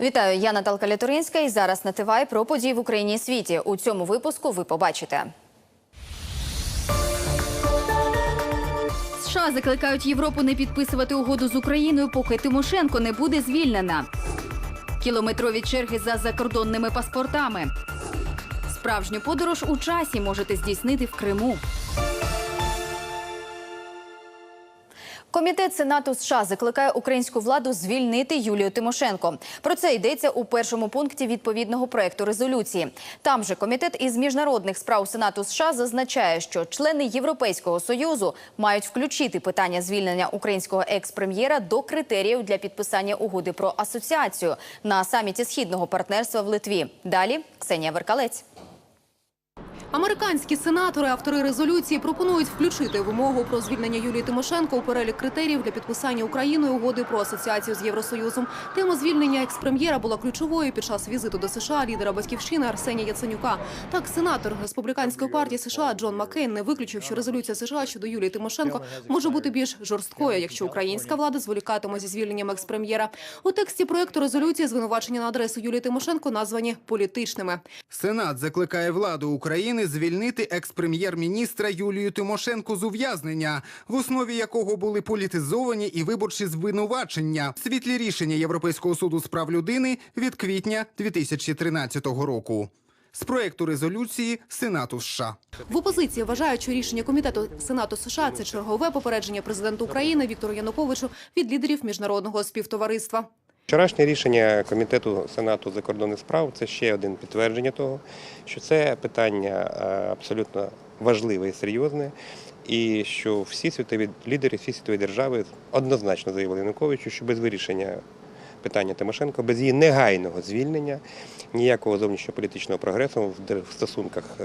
Вітаю, я Наталка Лятуринська і зараз на ТВАЙ про події в Україні і світі. У цьому випуску ви побачите. США закликають Європу не підписувати угоду з Україною, поки Тимошенко не буде звільнена. Кілометрові черги за закордонними паспортами. Справжню подорож у часі можете здійснити в Криму. Комітет Сенату США закликає українську владу звільнити Юлію Тимошенко. Про це йдеться у першому пункті відповідного проекту резолюції. Там же комітет із міжнародних справ Сенату США зазначає, що члени Європейського союзу мають включити питання звільнення українського екс-прем'єра до критеріїв для підписання угоди про асоціацію на саміті східного партнерства в Литві. Далі Ксенія Веркалець. Американські сенатори, автори резолюції, пропонують включити вимогу про звільнення Юлії Тимошенко у перелік критеріїв для підписання Україною угоди про асоціацію з Євросоюзом. Тема звільнення експрем'єра була ключовою під час візиту до США лідера батьківщини Арсенія Яценюка. Так, сенатор республіканської партії США Джон Маккейн не виключив, що резолюція США щодо Юлії Тимошенко може бути більш жорсткою, якщо українська влада зволікатиме зі звільненням експрем'єра. У тексті проекту резолюції звинувачення на адресу Юлії Тимошенко названі політичними. Сенат закликає владу України звільнити екс-прем'єр-міністра Юлію Тимошенко з ув'язнення, в основі якого були політизовані і виборчі звинувачення. в Світлі рішення Європейського суду з прав людини від квітня 2013 року. З проекту резолюції Сенату США. В опозиції вважають, що рішення комітету Сенату США це чергове попередження президенту України Віктору Януковичу від лідерів міжнародного співтовариства. Вчорашнє рішення комітету Сенату закордонних справ це ще один підтвердження того, що це питання е, абсолютно важливе і серйозне, і що всі світові лідери, всі світові держави однозначно заявили Януковичу, що без вирішення питання Тимошенко, без її негайного звільнення, ніякого зовнішньополітичного прогресу в стосунках е,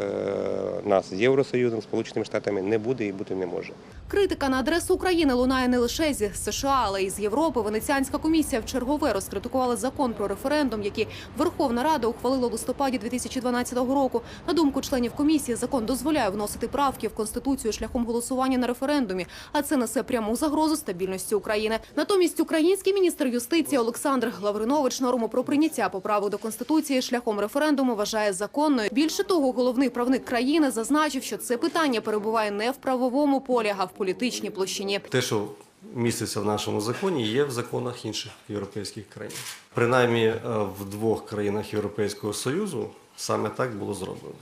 нас з Євросоюзом, Сполученими Штатами не буде і бути не може. Критика на адресу України лунає не лише зі США, але й з Європи. Венеціанська комісія в чергове розкритикувала закон про референдум, який Верховна Рада ухвалила у листопаді 2012 року. На думку членів комісії, закон дозволяє вносити правки в конституцію шляхом голосування на референдумі, а це несе пряму загрозу стабільності України. Натомість український міністр юстиції Олександр Лавринович норму про прийняття поправок до конституції шляхом референдуму вважає законною. Більше того, головний правник країни зазначив, що це питання перебуває не в правовому полі, а в політичній площині. Те, що міститься в нашому законі, є в законах інших європейських країн. Принаймні е, в двох країнах Європейського Союзу саме так було зроблено.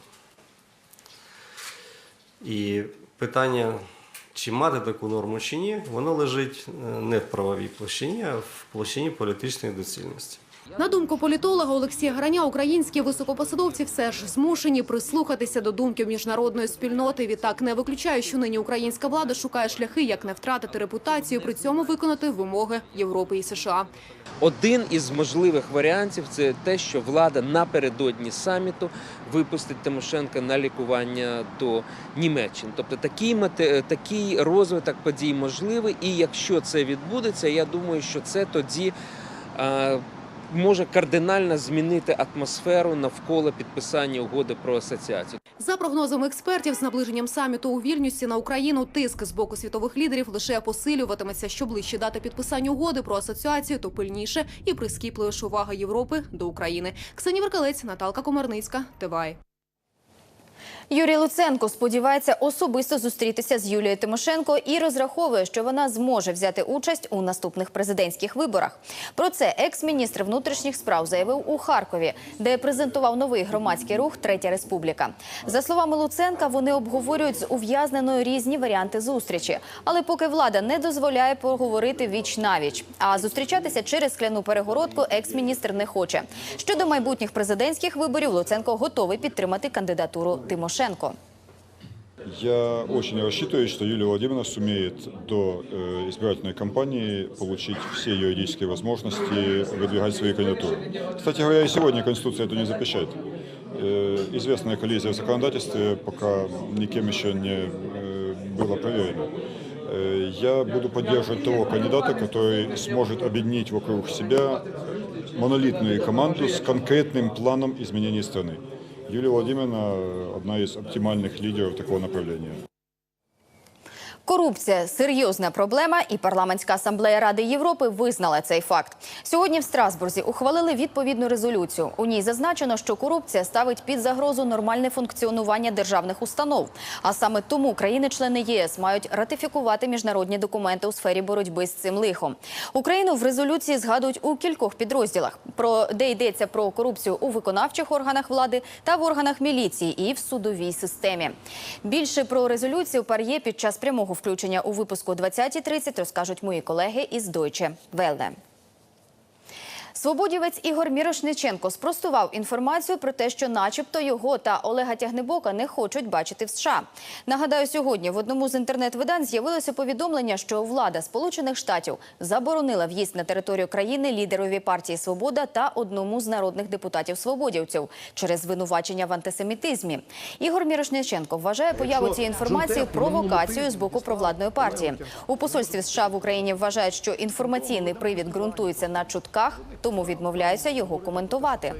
І питання, чи мати таку норму чи ні, воно лежить е, не в правовій площині, а в площині політичної доцільності. На думку політолога Олексія Граня, українські високопосадовці все ж змушені прислухатися до думки міжнародної спільноти. Відтак не виключає, що нині українська влада шукає шляхи, як не втратити репутацію, при цьому виконати вимоги Європи і США. Один із можливих варіантів це те, що влада напередодні саміту випустить Тимошенка на лікування до Німеччини. Тобто такий такий розвиток подій можливий. І якщо це відбудеться, я думаю, що це тоді. Може кардинально змінити атмосферу навколо підписання угоди про асоціацію. За прогнозами експертів, з наближенням саміту у Вільнюсі на Україну тиск з боку світових лідерів лише посилюватиметься. Що ближче дата підписання угоди про асоціацію, то пильніше і прискіпливіша увага Європи до України. Ксенія Веркалець, Наталка Комарницька, ТВАЙ. Юрій Луценко сподівається особисто зустрітися з Юлією Тимошенко і розраховує, що вона зможе взяти участь у наступних президентських виборах. Про це екс-міністр внутрішніх справ заявив у Харкові, де презентував новий громадський рух Третя Республіка. За словами Луценка, вони обговорюють з ув'язненою різні варіанти зустрічі. Але поки влада не дозволяє поговорити віч навіч, а зустрічатися через скляну перегородку екс-міністр не хоче. Щодо майбутніх президентських виборів, Луценко готовий підтримати кандидатуру Тимошенко. Я очень рассчитываю, что Юлия Владимировна сумеет до э, избирательной кампании получить все юридические возможности выдвигать свои кандидатуры. Кстати говоря, и сегодня Конституция это не запрещает. Э, известная коллизия в законодательстве пока никем еще не э, было проверено. Э, я буду поддерживать того кандидата, который сможет объединить вокруг себя монолитную команду с конкретным планом изменения страны. Юлия Владимировна – одна из оптимальных лидеров такого направления. Корупція серйозна проблема, і парламентська асамблея Ради Європи визнала цей факт. Сьогодні в Страсбурзі ухвалили відповідну резолюцію. У ній зазначено, що корупція ставить під загрозу нормальне функціонування державних установ. А саме тому країни-члени ЄС мають ратифікувати міжнародні документи у сфері боротьби з цим лихом. Україну в резолюції згадують у кількох підрозділах, про де йдеться про корупцію у виконавчих органах влади та в органах міліції і в судовій системі. Більше про резолюцію пар'є під час прямого включення у випуску 20.30 розкажуть мої колеги із Deutsche Welle. Свободівець Ігор Мірошниченко спростував інформацію про те, що, начебто, його та Олега Тягнебока не хочуть бачити в США. Нагадаю, сьогодні в одному з інтернет-видань з'явилося повідомлення, що влада Сполучених Штатів заборонила в'їзд на територію країни лідерові партії Свобода та одному з народних депутатів свободівців через звинувачення в антисемітизмі. Ігор Мірошниченко вважає появу цієї інформації провокацією з боку провладної партії. У посольстві США в Україні вважають, що інформаційний привід ґрунтується на чутках, тому відмовляються його коментувати.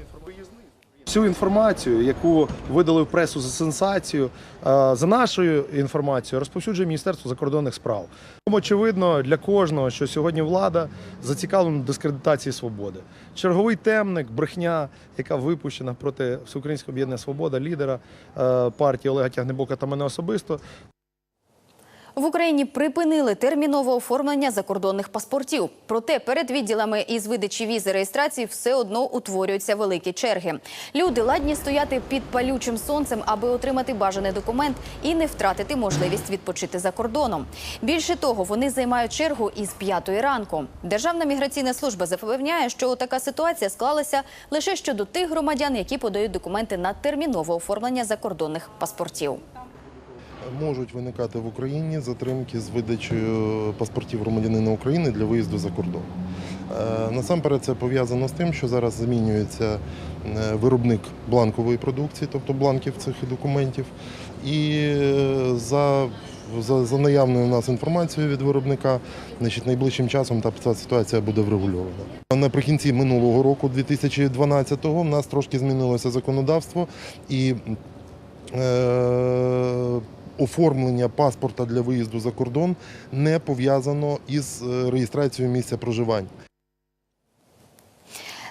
Всю інформацію, яку видали в пресу за сенсацію, е, за нашою інформацією, розповсюджує Міністерство закордонних справ. Очевидно для кожного, що сьогодні влада зацікавлена в дискредитації свободи. Черговий темник, брехня, яка випущена проти Всеукраїнського об'єднання Свобода, лідера е, партії Олега Тягнебока та мене особисто. В Україні припинили термінове оформлення закордонних паспортів. Проте перед відділами із видачі візи реєстрації все одно утворюються великі черги. Люди ладні стояти під палючим сонцем, аби отримати бажаний документ і не втратити можливість відпочити за кордоном. Більше того, вони займають чергу із п'ятої ранку. Державна міграційна служба запевняє, що така ситуація склалася лише щодо тих громадян, які подають документи на термінове оформлення закордонних паспортів. Можуть виникати в Україні затримки з видачею паспортів громадянина України для виїзду за кордон. Е, Насамперед це пов'язано з тим, що зараз змінюється е, виробник бланкової продукції, тобто бланків цих документів. І е, за, за, за наявною у нас інформацією від виробника, значить, найближчим часом та ця ситуація буде врегульована. Наприкінці минулого року, 2012-го, в нас трошки змінилося законодавство і е, оформлення паспорта для виїзду за кордон не пов'язано із е, реєстрацією місця проживання.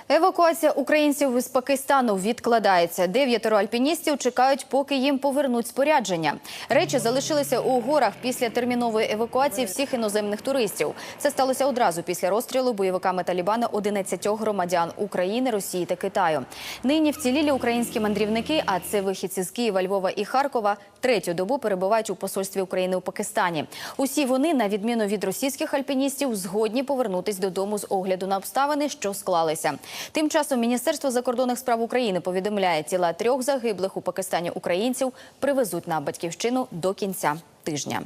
Евакуація українців із Пакистану відкладається. Дев'ятеро альпіністів чекають, поки їм повернуть спорядження. Речі залишилися у горах після термінової евакуації всіх іноземних туристів. Це сталося одразу після розстрілу бойовиками Талібана 11 громадян України, Росії та Китаю. Нині вцілілі українські мандрівники, а це вихідці з Києва, Львова і Харкова, третю добу перебувають у посольстві України у Пакистані. Усі вони, на відміну від російських альпіністів, згодні повернутись додому з огляду на обставини, що склалися. Тим часом Міністерство закордонних справ України повідомляє, тіла трьох загиблих у Пакистані українців привезуть на батьківщину до кінця тижня.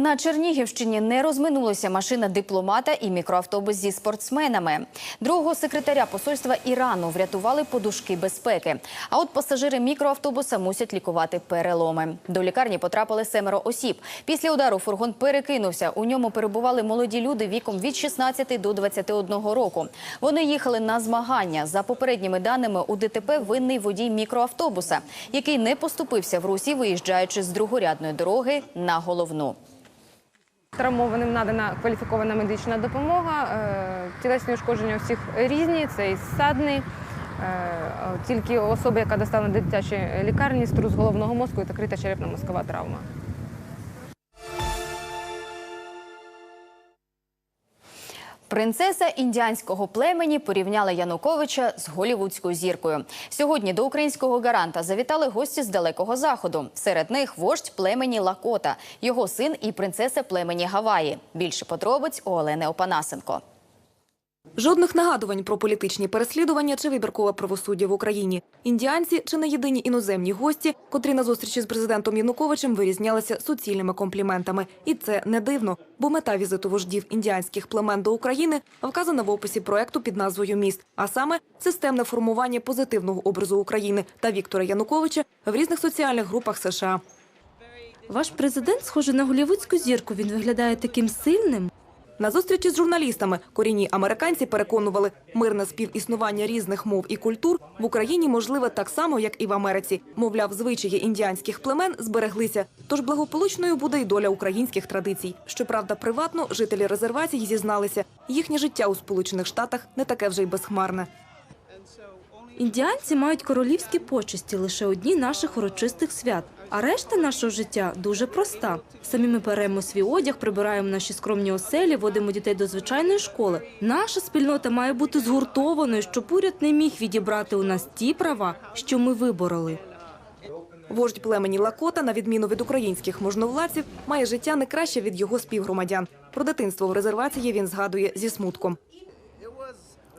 На Чернігівщині не розминулися машина дипломата і мікроавтобус зі спортсменами. Другого секретаря посольства Ірану врятували подушки безпеки. А от пасажири мікроавтобуса мусять лікувати переломи. До лікарні потрапили семеро осіб. Після удару фургон перекинувся. У ньому перебували молоді люди віком від 16 до 21 року. Вони їхали на змагання. За попередніми даними, у ДТП винний водій мікроавтобуса, який не поступився в русі, виїжджаючи з другорядної дороги на головну. Травмованим надана кваліфікована медична допомога. Е, Тілесні ушкодження всіх різні, це і ссадний. Е, Тільки особа, яка доставлена до дитячої лікарні, струс головного мозку і закрита черепно-мозкова травма. Принцеса індіанського племені порівняла Януковича з голівудською зіркою. Сьогодні до українського гаранта завітали гості з далекого заходу. Серед них вождь племені Лакота, його син і принцеса племені Гаваї. Більше подробиць у Олени Опанасенко. Жодних нагадувань про політичні переслідування чи вибіркове правосуддя в Україні. Індіанці чи не єдині іноземні гості, котрі на зустрічі з президентом Януковичем вирізнялися суцільними компліментами. І це не дивно, бо мета візиту вождів індіанських племен до України вказана в описі проекту під назвою Міст, а саме системне формування позитивного образу України та Віктора Януковича в різних соціальних групах США. Ваш президент схожий на голівудську зірку. Він виглядає таким сильним. На зустрічі з журналістами корінні американці переконували, мирне співіснування різних мов і культур в Україні можливе так само, як і в Америці. Мовляв, звичаї індіанських племен збереглися. Тож благополучною буде й доля українських традицій. Щоправда, приватно жителі резервації зізналися, їхнє життя у Сполучених Штатах не таке вже й безхмарне. Індіанці мають королівські почесті лише одні наших урочистих свят. А решта нашого життя дуже проста. Самі ми беремо свій одяг, прибираємо наші скромні оселі, водимо дітей до звичайної школи. Наша спільнота має бути згуртованою, щоб уряд не міг відібрати у нас ті права, що ми вибороли. Вождь племені Лакота, на відміну від українських можновладців, має життя не краще від його співгромадян. Про дитинство в резервації він згадує зі смутком.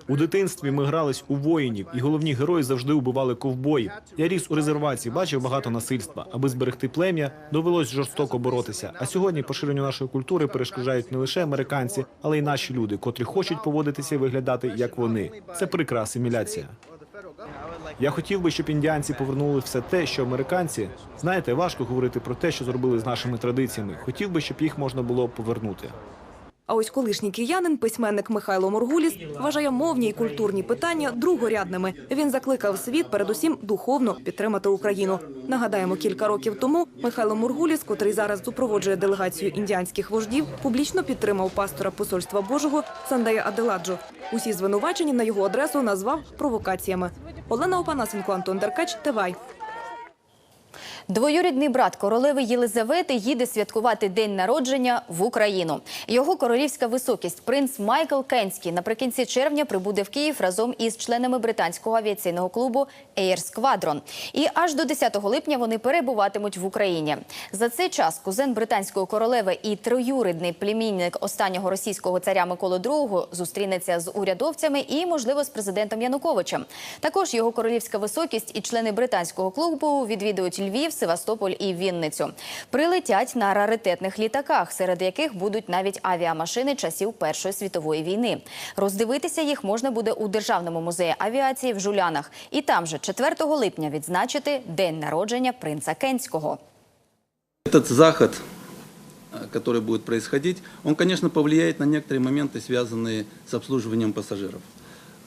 У дитинстві ми грались у воїнів, і головні герої завжди убивали ковбоїв. Я ріс у резервації, бачив багато насильства. Аби зберегти плем'я, довелось жорстоко боротися. А сьогодні поширенню нашої культури перешкоджають не лише американці, але й наші люди, котрі хочуть поводитися і виглядати як вони. Це прикра асиміляція. Я хотів би, щоб індіанці повернули все те, що американці. Знаєте, важко говорити про те, що зробили з нашими традиціями. Хотів би, щоб їх можна було повернути. А ось колишній киянин, письменник Михайло Моргуліс, вважає мовні і культурні питання другорядними. Він закликав світ передусім духовно підтримати Україну. Нагадаємо, кілька років тому Михайло Моргуліс, котрий зараз супроводжує делегацію індіанських вождів, публічно підтримав пастора Посольства Божого Сандея Аделаджо. Усі звинувачення на його адресу назвав провокаціями. Олена Опанасенко, Антон Деркач, Тивай. Двоюрідний брат королеви Єлизавети їде святкувати день народження в Україну. Його королівська високість принц Майкл Кенський наприкінці червня прибуде в Київ разом із членами британського авіаційного клубу Air Squadron. І аж до 10 липня вони перебуватимуть в Україні. За цей час кузен британської королеви і троюрідний племінник останнього російського царя Миколи II зустрінеться з урядовцями і, можливо, з президентом Януковичем. Також його королівська високість і члени британського клубу відвідують Львів, Севастополь і Вінницю. Прилетять на раритетних літаках, серед яких будуть навіть авіамашини часів Першої світової війни. Роздивитися їх можна буде у Державному музеї авіації в Жулянах. І там же 4 липня відзначити день народження принца Кенського. Этот заход, э, который будет происходить, он, конечно, повлияет на некоторые моменты, связанные с обслуживанием пассажиров.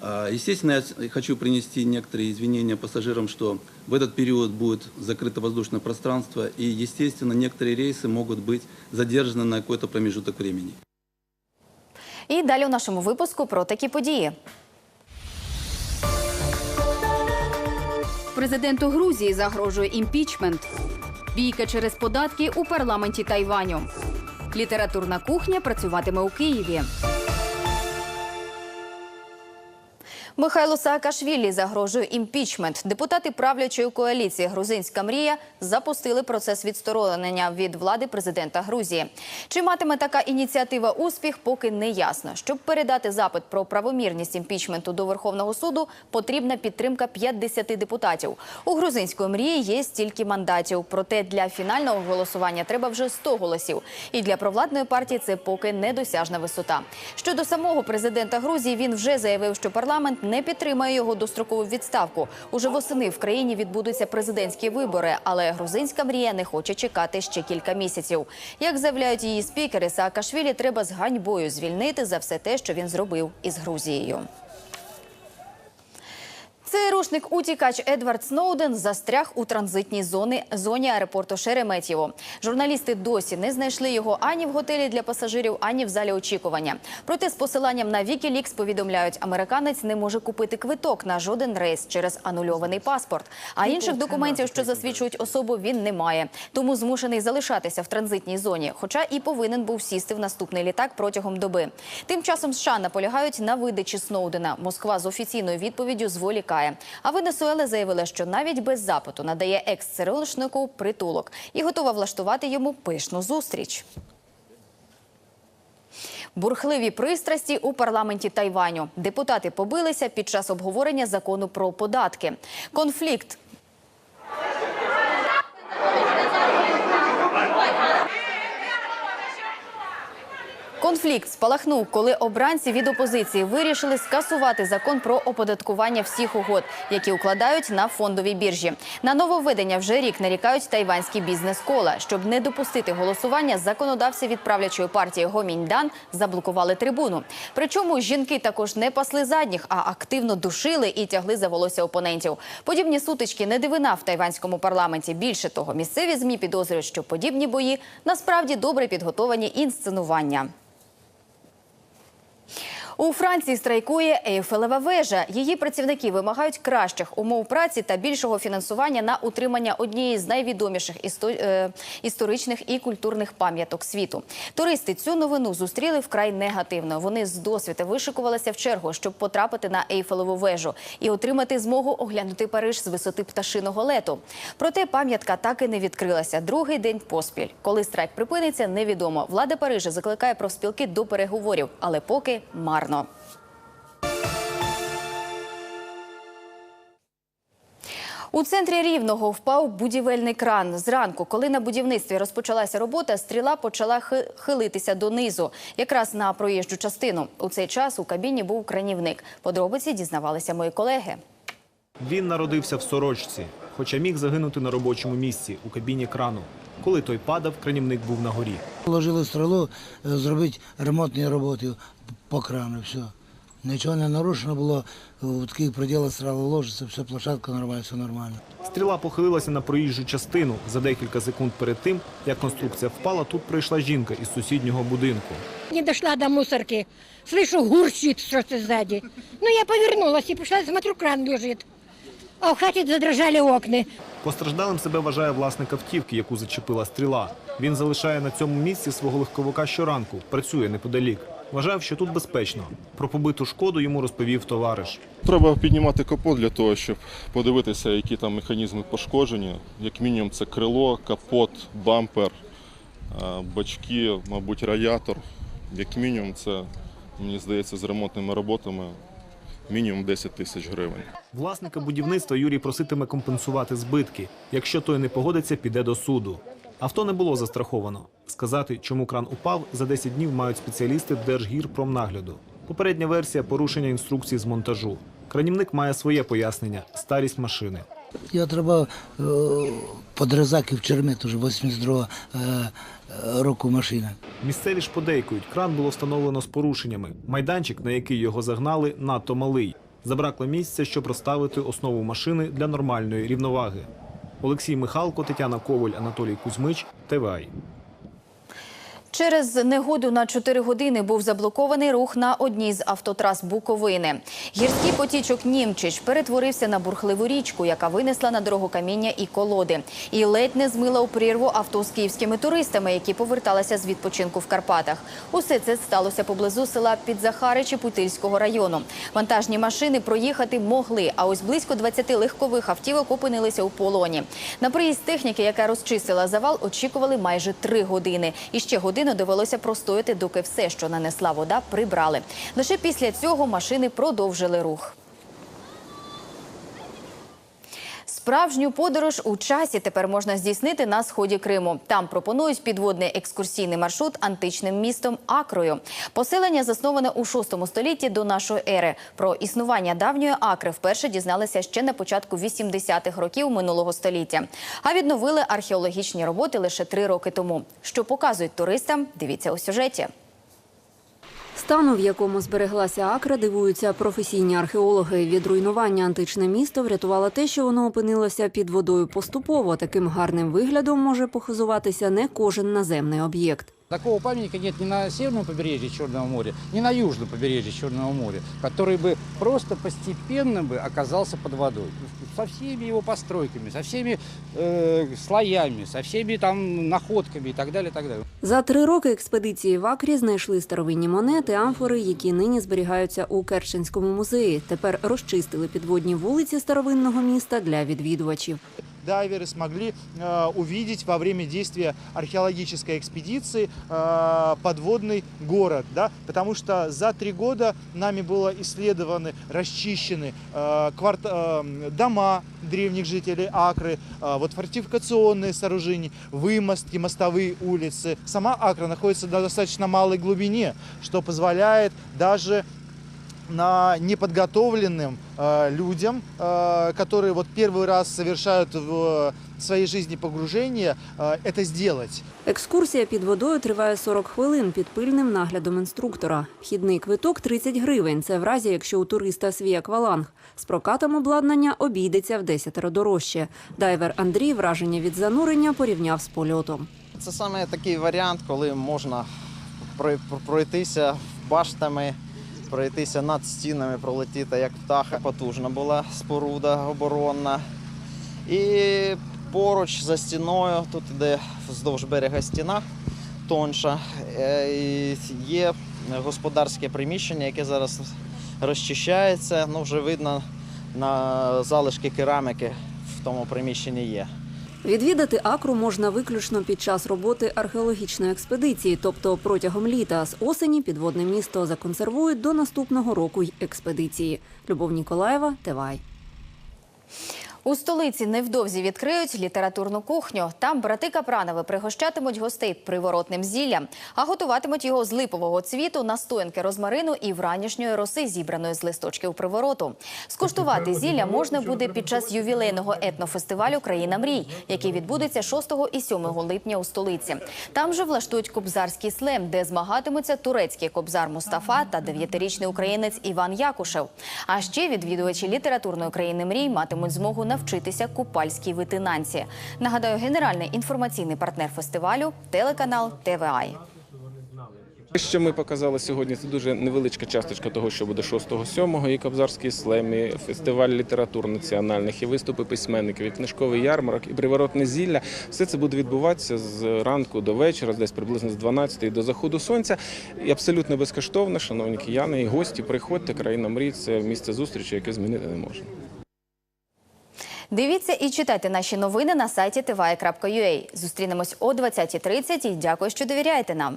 А, Естественно, я с- хочу принести некоторые извинения пассажирам, что в этот период будет закрыто воздушное пространство, и, естественно, некоторые рейсы могут быть задержаны на какой-то промежуток времени. І далі у нашому випуску про такі події. Президенту Грузії загрожує імпічмент. Бійка через податки у парламенті Тайваню. Літературна кухня працюватиме у Києві. Михайло Саакашвілі загрожує імпічмент. Депутати правлячої коаліції Грузинська мрія запустили процес відсторонення від влади президента Грузії. Чи матиме така ініціатива успіх, поки не ясно. Щоб передати запит про правомірність імпічменту до Верховного суду, потрібна підтримка 50 депутатів. У грузинської мрії є стільки мандатів. Проте для фінального голосування треба вже 100 голосів. І для провладної партії це поки недосяжна висота. Щодо самого президента Грузії, він вже заявив, що парламент не підтримає його дострокову відставку. Уже восени в країні відбудуться президентські вибори, але грузинська мрія не хоче чекати ще кілька місяців. Як заявляють її спікери, Саакашвілі треба з ганьбою звільнити за все те, що він зробив із Грузією. ЦРУшник утікач Едвард Сноуден застряг у транзитній зоні, зоні аеропорту Шереметьєво. Журналісти досі не знайшли його ані в готелі для пасажирів, ані в залі очікування. Проте з посиланням на Wikileaks повідомляють, американець не може купити квиток на жоден рейс через анульований паспорт. А інших документів, що засвідчують особу, він не має. Тому змушений залишатися в транзитній зоні, хоча і повинен був сісти в наступний літак протягом доби. Тим часом США наполягають на видачі Сноудена. Москва з офіційною відповіддю зволікає. А Венесуела заявила, що навіть без запиту надає екс-цирилишнику притулок і готова влаштувати йому пишну зустріч. Бурхливі пристрасті у парламенті Тайваню. Депутати побилися під час обговорення закону про податки. Конфлікт Конфлікт спалахнув, коли обранці від опозиції вирішили скасувати закон про оподаткування всіх угод, які укладають на фондовій біржі. На нововведення вже рік нарікають тайванські бізнес-кола. Щоб не допустити голосування, законодавці від правлячої партії Гоміньдан заблокували трибуну. Причому жінки також не пасли задніх, а активно душили і тягли за волосся опонентів. Подібні сутички не дивина в тайванському парламенті. Більше того, місцеві змі підозрюють, що подібні бої насправді добре підготовані інсценування. У Франції страйкує Ейфелева вежа. Її працівники вимагають кращих умов праці та більшого фінансування на утримання однієї з найвідоміших істо- е, історичних і культурних пам'яток світу. Туристи цю новину зустріли вкрай негативно. Вони з досвіта вишикувалися в чергу, щоб потрапити на Ейфелеву вежу і отримати змогу оглянути Париж з висоти пташиного лету. Проте пам'ятка так і не відкрилася. Другий день поспіль. Коли страйк припиниться, невідомо. Влада Парижа закликає профспілки до переговорів, але поки марно. У центрі Рівного впав будівельний кран. Зранку, коли на будівництві розпочалася робота, стріла почала хи- хилитися донизу, якраз на проїжджу частину. У цей час у кабіні був кранівник. Подробиці дізнавалися мої колеги. Він народився в сорочці, хоча міг загинути на робочому місці у кабіні крану. Коли той падав, кранівник був на горі. Положили стрілу, е, зробити ремонтні роботи по крану, все. Нічого не нарушено було, в таких пределах стріла ложиться, все, площадка нормальна, все нормально. Стріла похилилася на проїжджу частину. За декілька секунд перед тим, як конструкція впала, тут прийшла жінка із сусіднього будинку. Не дошла до мусорки. Слышу, гурчит что-то сзади. Ну, я повернулась и пошла, смотрю, кран лежит. А в хаті задрожали окна. Постраждалим себе вважає власник автівки, яку зачепила стріла. Він залишає на цьому місці свого легковика щоранку, працює неподалік. Вважав, що тут безпечно. Про побиту шкоду йому розповів товариш. Треба піднімати капот для того, щоб подивитися, які там механізми пошкоджені. Як мінімум, це крило, капот, бампер, е, бачки, мабуть, радіатор. Як мінімум, це, мені здається, з ремонтними роботами мінімум 10 тисяч гривень. Власника будівництва Юрій проситиме компенсувати збитки. Якщо той не погодиться, піде до суду. Авто не було застраховано. Сказати, чому кран упав, за 10 днів мають спеціалісти Держгірпромнагляду. Попередня версія порушення інструкції з монтажу. Кранівник має своє пояснення старість машини. Я треба подрізати в чермет, уже 82 е, е, року машина. Місцеві ж подейкують, кран було встановлено з порушеннями. Майданчик, на який його загнали, надто малий. Забракло місця, щоб розставити основу машини для нормальної рівноваги. Олексій Михалко, Тетяна Коваль, Анатолій Кузьмич, ТВАЙ. Через негоду на 4 години був заблокований рух на одній з автотрас Буковини. Гірський потічок Німчич перетворився на бурхливу річку, яка винесла на дорогу каміння і колоди. І ледь не змила у прірву авто з київськими туристами, які поверталися з відпочинку в Карпатах. Усе це сталося поблизу села Підзахаричі Путильського району. Вантажні машини проїхати могли, а ось близько 20 легкових автівок опинилися у полоні. На приїзд техніки, яка розчистила завал, очікували майже три години. І ще годину довелося простояти, доки все, що нанесла вода, прибрали. Лише після цього машини продовжили рух. Справжню подорож у часі тепер можна здійснити на сході Криму. Там пропонують підводний екскурсійний маршрут античним містом Акрою. Поселення засноване у 6 столітті до нашої ери. Про існування давньої Акри вперше дізналися ще на початку 80-х років минулого століття. А відновили археологічні роботи лише три роки тому. Що показують туристам? Дивіться у сюжеті. Стану, в якому збереглася Акра, дивуються професійні археологи. Від руйнування античне місто врятувало те, що воно опинилося під водою поступово. Таким гарним виглядом може похизуватися не кожен наземний об'єкт. Такого памятника нет ни на северном побережье Черного моря, ни на южном побережье Черного моря, который бы просто постепенно бы оказался под водой. Со всеми его постройками, со всеми э, слоями, со всеми там находками и так далее, и так далее. За три роки експедиції в Акрі знайшли старовинні монети, амфори, які нині зберігаються у Керченському музеї. Тепер розчистили підводні вулиці старовинного міста для відвідувачів. Дайверы смогли э, увидеть во время действия археологической экспедиции э, подводный город. Да? Потому что за три года нами было исследованы, расчищены э, кварт- дома древних жителей Акры, вот фортификационные сооружения, вымостки, мостовые улицы. Сама Акра находится на достаточно малой глубине, что позволяет даже на неподготовленным э, людям, э, которые вот первый раз совершают в своей жизни погружение, э, это сделать. Екскурсія під водою триває 40 хвилин під пильним наглядом інструктора. Вхідний квиток 30 гривень. Це в разі, якщо у туриста свій акваланг. З прокатом обладнання обійдеться в десятеро дорожче. Дайвер Андрій враження від занурення порівняв з польотом. Це саме такий варіант, коли можна прой- пройтися баштами, пройтися над стінами, пролетіти як птаха. Потужна була споруда оборонна. І поруч за стіною, тут іде вздовж берега стіна тонша. е, Є господарське приміщення, яке зараз розчищається. Ну, вже видно на залишки кераміки в тому приміщенні є. Відвідати акру можна виключно під час роботи археологічної експедиції, тобто протягом літа з осені підводне місто законсервують до наступного року й експедиції. Любов Ніколаєва, Тевай. У столиці невдовзі відкриють літературну кухню. Там брати Капранови пригощатимуть гостей приворотним зіллям, а готуватимуть його з липового цвіту, настоянки розмарину і вранішньої роси, зібраної з листочків привороту. Скуштувати зілля можна буде під час ювілейного етнофестивалю Країна мрій, який відбудеться 6 і 7 липня у столиці. Там же влаштують кобзарський слем, де змагатимуться турецький кобзар Мустафа та дев'ятирічний українець Іван Якушев. А ще відвідувачі літературної країни мрій матимуть змогу навчитися купальській витинанці. Нагадаю, генеральний інформаційний партнер фестивалю телеканал ТВАЙ. Що ми показали сьогодні, це дуже невеличка часточка того, що буде 6-7, і Кобзарський слем, і фестиваль літератур національних, і виступи письменників, і книжковий ярмарок, і приворотне зілля. Все це буде відбуватися з ранку до вечора, десь приблизно з 12 до заходу сонця. І абсолютно безкоштовно, шановні кияни і гості, приходьте. Країна мрій це місце зустрічі, яке змінити не можна. Дивіться і читайте наші новини на сайті tva.ua. Зустрінемось о 20.30 і дякую, що довіряєте нам.